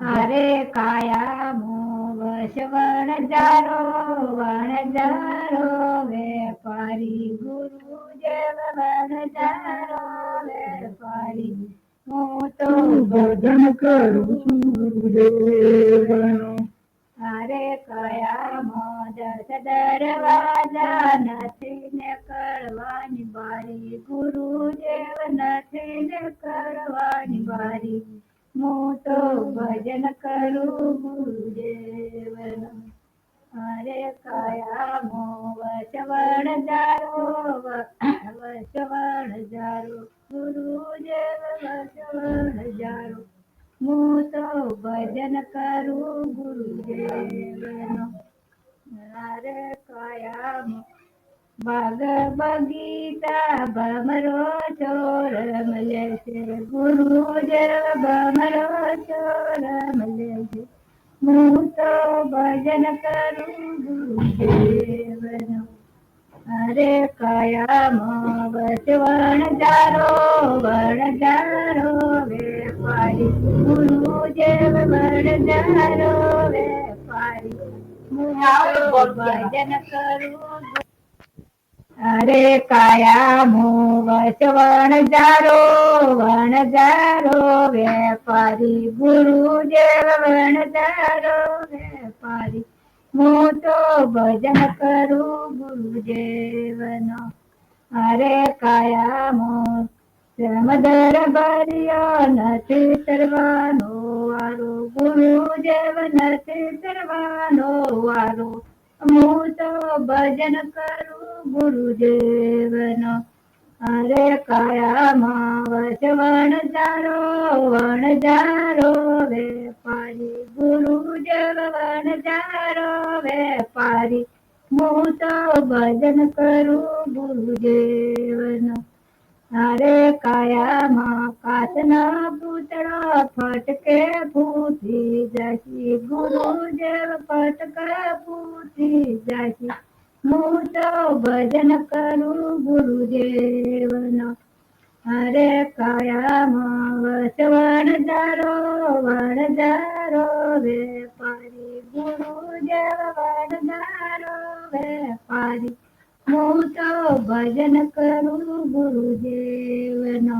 અરે કાયા મો વણજારો વણજારો વણ જારો વેપારી ગુરુ જેવ વણજારો વેપારી હું તો ભજન કરું છું ગુરુદેવનો. અરે કયા મોદસ દરવાજા નથી ને કરવાની બારી ગુરુદેવ નથી ને કરવાની બારી. અરે કયા મો વસવણ જારો, વચવણ જારો. ગુરુદેવ, વચવણ જારો. હું તો ભજન કરું ગુરુદેવનો. રે કયા મો બાગ બગીતા ભમરો ચોર મલે છે. ગુરુદેવ ભમરો ચોર હું તો ભજન કરું ગુરુદેવનો અરે કયા વસવણ જારો વણ જારો વેપારી ગુરુદેવ વણ જારો વેપારી ભજન કરું અરે કાયા મો વસવણ વણજારો વણજારો વેપારી ગુરુદેવ વણ જારો, વેપારી હું તો ભજન કરું ગુરુદેવનો. અરે કાયા મો સમદર ભર્યો નથી તરવાનો, વારો ગુરુદેવ નથી તરવાનો, વારો હું તો ભજન કરું ગુરુદેવનો. અરે કાયામાં વસવણ જારો વણ જારો વેપારી ગુરુદેવ વણ જારો વેપારી હું તો ભજન કરું ગુરુદેવનો. અરે કાયામાં કાચના પૂતળા ફટકે ફૂટી હું તો ભજન કરું ગુરુદેવનો. હરે કાયામાં વસવણ જારો વણ જારો વેપારી ગુરુદેવ વણ જારો વેપારી હું તો ભજન કરું ગુરુદેવનો.